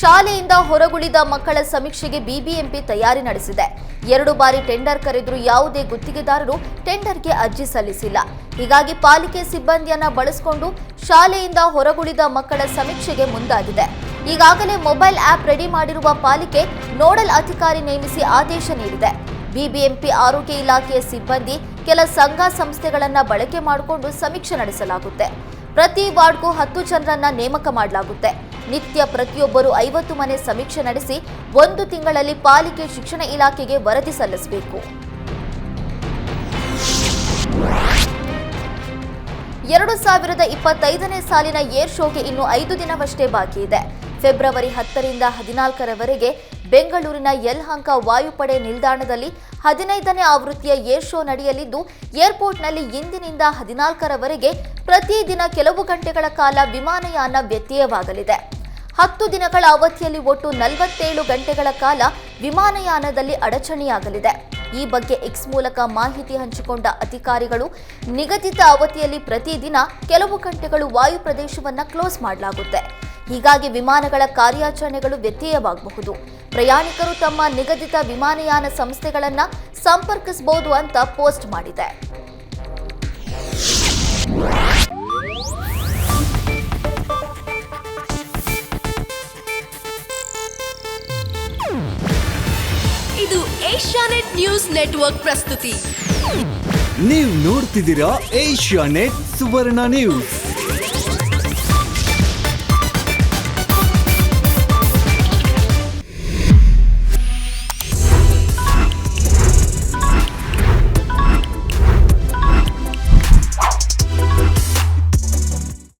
ಶಾಲೆಯಿಂದ ಹೊರಗುಳಿದ ಮಕ್ಕಳ ಸಮೀಕ್ಷೆಗೆ ಬಿಬಿಎಂಪಿ ತಯಾರಿ ನಡೆಸಿದೆ. ಎರಡು ಬಾರಿ ಟೆಂಡರ್ ಕರೆದರೂ ಯಾವುದೇ ಗುತ್ತಿಗೆದಾರರು ಟೆಂಡರ್ಗೆ ಅರ್ಜಿ ಸಲ್ಲಿಸಿಲ್ಲ. ಹೀಗಾಗಿ ಪಾಲಿಕೆ ಸಿಬ್ಬಂದಿಯನ್ನ ಬಳಸಿಕೊಂಡು ಶಾಲೆಯಿಂದ ಹೊರಗುಳಿದ ಮಕ್ಕಳ ಸಮೀಕ್ಷೆಗೆ ಮುಂದಾಗಿದೆ. ಈಗಾಗಲೇ ಮೊಬೈಲ್ ಆಪ್ ರೆಡಿ ಮಾಡಿರುವ ಪಾಲಿಕೆ ನೋಡಲ್ ಅಧಿಕಾರಿ ನೇಮಿಸಿ ಆದೇಶ ನೀಡಿದೆ. ಬಿಬಿಎಂಪಿ ಆರೋಗ್ಯ ಇಲಾಖೆಯ ಸಿಬ್ಬಂದಿ ಕೆಲ ಸಂಘ ಸಂಸ್ಥೆಗಳನ್ನು ಬಳಕೆ ಮಾಡಿಕೊಂಡು ಸಮೀಕ್ಷೆ ನಡೆಸಲಾಗುತ್ತೆ. ಪ್ರತಿ ವಾರ್ಡ್ಗೂ ಹತ್ತು ಜನರನ್ನ ನೇಮಕ ಮಾಡಲಾಗುತ್ತೆ. ನಿತ್ಯ ಪ್ರತಿಯೊಬ್ಬರು ಐವತ್ತು ಮನೆ ಸಮೀಕ್ಷೆ ನಡೆಸಿ ಒಂದು ತಿಂಗಳಲ್ಲಿ ಪಾಲಿಕೆ ಶಿಕ್ಷಣ ಇಲಾಖೆಗೆ ವರದಿ ಸಲ್ಲಿಸಬೇಕು. ಎರಡು ಸಾವಿರದ ಇಪ್ಪತ್ತೈದನೇ ಸಾಲಿನ ಏರ್ ಶೋಗೆ ಇನ್ನು ಐದು ದಿನವಷ್ಟೇ ಬಾಕಿ ಇದೆ. ಫೆಬ್ರವರಿ ಹತ್ತರಿಂದ ಹದಿನಾಲ್ಕರವರೆಗೆ ಬೆಂಗಳೂರಿನ ಯಲ್ಹಂಕ ವಾಯುಪಡೆ ನಿಲ್ದಾಣದಲ್ಲಿ ಹದಿನೈದನೇ ಆವೃತ್ತಿಯ ಏರ್ ಶೋ ನಡೆಯಲಿದ್ದು, ಏರ್ಪೋರ್ಟ್ನಲ್ಲಿ ಇಂದಿನಿಂದ ಹದಿನಾಲ್ಕರವರೆಗೆ ಪ್ರತಿದಿನ ಕೆಲವು ಗಂಟೆಗಳ ಕಾಲ ವಿಮಾನಯಾನ ವ್ಯತ್ಯಯವಾಗಲಿದೆ. ಹತ್ತು ದಿನಗಳ ಅವಧಿಯಲ್ಲಿ ಒಟ್ಟು ನಲವತ್ತೇಳು ಗಂಟೆಗಳ ಕಾಲ ವಿಮಾನಯಾನದಲ್ಲಿ ಅಡಚಣೆಯಾಗಲಿದೆ. ಈ ಬಗ್ಗೆ ಎಕ್ಸ್ ಮೂಲಕ ಮಾಹಿತಿ ಹಂಚಿಕೊಂಡ ಅಧಿಕಾರಿಗಳು, ನಿಗದಿತ ಅವಧಿಯಲ್ಲಿ ಪ್ರತಿದಿನ ಕೆಲವು ಗಂಟೆಗಳು ವಾಯು ಪ್ರದೇಶವನ್ನು ಕ್ಲೋಸ್ ಮಾಡಲಾಗುತ್ತೆ. ಹೀಗಾಗಿ ವಿಮಾನಗಳ ಕಾರ್ಯಾಚರಣೆಗಳು ವ್ಯತ್ಯಯವಾಗಬಹುದು. ಪ್ರಯಾಣಿಕರು ತಮ್ಮ ನಿಗದಿತ ವಿಮಾನಯಾನ ಸಂಸ್ಥೆಗಳನ್ನ ಸಂಪರ್ಕಿಸಬಹುದು ಅಂತ ಪೋಸ್ಟ್ ಮಾಡಿದೆ. ಇದು ಏಷ್ಯಾನೆಟ್ ನ್ಯೂಸ್ ನೆಟ್ವರ್ಕ್ ಪ್ರಸ್ತುತಿ. ನೀವು ನೋಡ್ತಿದ್ದೀರಾ ಏಷ್ಯಾ ನೆಟ್ ಸುವರ್ಣ ನ್ಯೂಸ್.